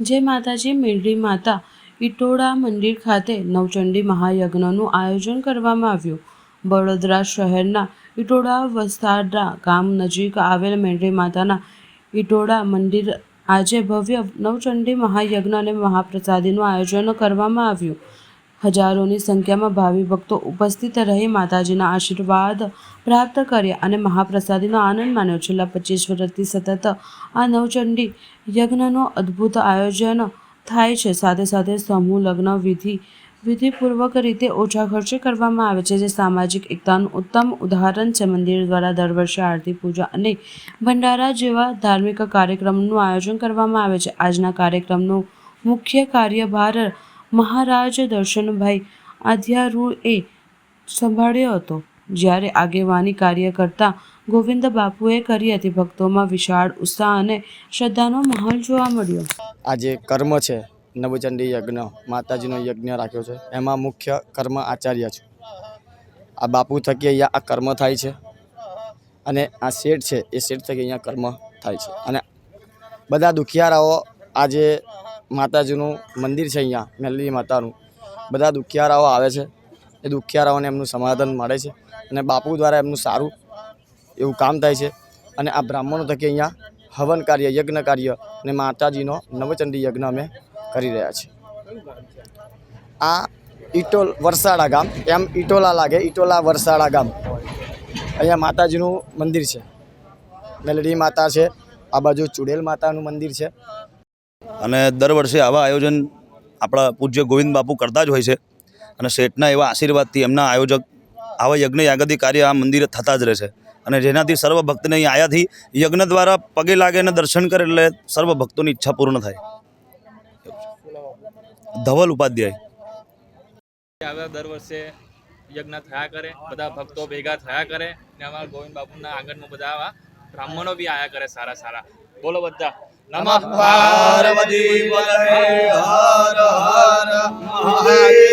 જય માતાજી મેરડી માતા ઇટોડા મંદિર ખાતે નવચંડી મહાયજ્ઞનું આયોજન કરવામાં આવ્યું. વડોદરા શહેરના ઇટોડા વસ્તાડા ગામ નજીક આવેલ મેરડી માતાના ઇટોડા મંદિર આજે ભવ્ય નવચંડી મહાયજ્ઞ અને મહાપ્રસાદીનું આયોજન કરવામાં આવ્યું. હજારોની સંખ્યામાં ભાવિ ભક્તો ઉપસ્થિત રહી માતાજીના આશીર્વાદ પ્રાપ્ત કર્યા અને મહાપ્રસાદીનો આનંદ માન્યો. છેલ્લા પચીસ વર્ષથી સતત આ નવચંડી યજ્ઞનું અદ્ભુત આયોજન થાય છે. સાથે સાથે સમૂહ લગ્ન વિધિ, વિધિપૂર્વક રીતે ઓછા ખર્ચે કરવામાં આવે છે, જે સામાજિક એકતાનું ઉત્તમ ઉદાહરણ છે. મંદિર દ્વારા દર વર્ષે આરતી, પૂજા અને ભંડારા જેવા ધાર્મિક કાર્યક્રમનું આયોજન કરવામાં આવે છે. આજના કાર્યક્રમનું મુખ્ય કાર્યભાર મહારાજ દર્શનભાઈ આધ્યારૂએ સંભાળ્યો હતો. જ્યારે આગેવાની કાર્ય કરતા ગોવિંદ બાપુએ કરી હતી, ભક્તોમાં વિશાળ ઉત્સાહ અને શ્રદ્ધાનો માહોલ જોવા મળ્યો. આજે કર્મ છે. નવચંડી યજ્ઞ, માતાજીનો યજ્ઞ રાખ્યો છે. એમાં મુખ્ય કર્મ આચાર્ય છું. આ બાપુ થકી અહીંયા આ કર્મ થાય છે અને આ શેઠ છે, એ શેઠ થકી અહીંયા કર્મ થાય છે. અને બધા દુખિયારાઓ આજે માતાજીનું મંદિર છે અહીંયા, મેલડી માતાનું. બધા દુખિયારાઓ આવે છે. એ દુખિયારાઓને એમનું સમાધાન મળે છે અને બાપુ દ્વારા એમનું સારું એવું કામ થાય છે. અને આ બ્રાહ્મણો થકી અહીંયા હવન કાર્ય, યજ્ઞ કાર્ય અને માતાજીનો નવચંડી યજ્ઞ અમે કરી રહ્યા છીએ. આ ઇટોલ વરસાડા ગામ, એમ ઇટોલા લાગે ઇટોલા વરસાડા ગામ. અહીંયા માતાજીનું મંદિર છે. મેલડી માતા છે, આ બાજુ ચુડેલ માતાનું મંદિર છે. અને દર વર્ષે આવા આયોજન આપણા પૂજ્ય ગોવિંદ બાપુ કરતા જ હોય છે. અને શેઠના એવા આશીર્વાદથી એમના આયોજક આવા યજ્ઞ યાગતિ કાર્ય આ મંદિરે થતા જ રહે છે. અને જેનાથી સર્વ ભક્તને અહીં આવ્યાથી યજ્ઞ દ્વારા પગે લાગે અને દર્શન કરે એટલે સર્વ ભક્તોની ઈચ્છા પૂર્ણ થાય. ધવલ ઉપાધ્યાય. દર વર્ષે યજ્ઞ થયા કરે, બધા ભક્તો ભેગા થયા કરે ને અમારા ગોવિંદ બાપુના આંગણમાં બધા આવા બ્રાહ્મણો બી આયા કરે સારા સારા. બોલો બધા. નમઃ પાર્વતી હર હર મહાદેવ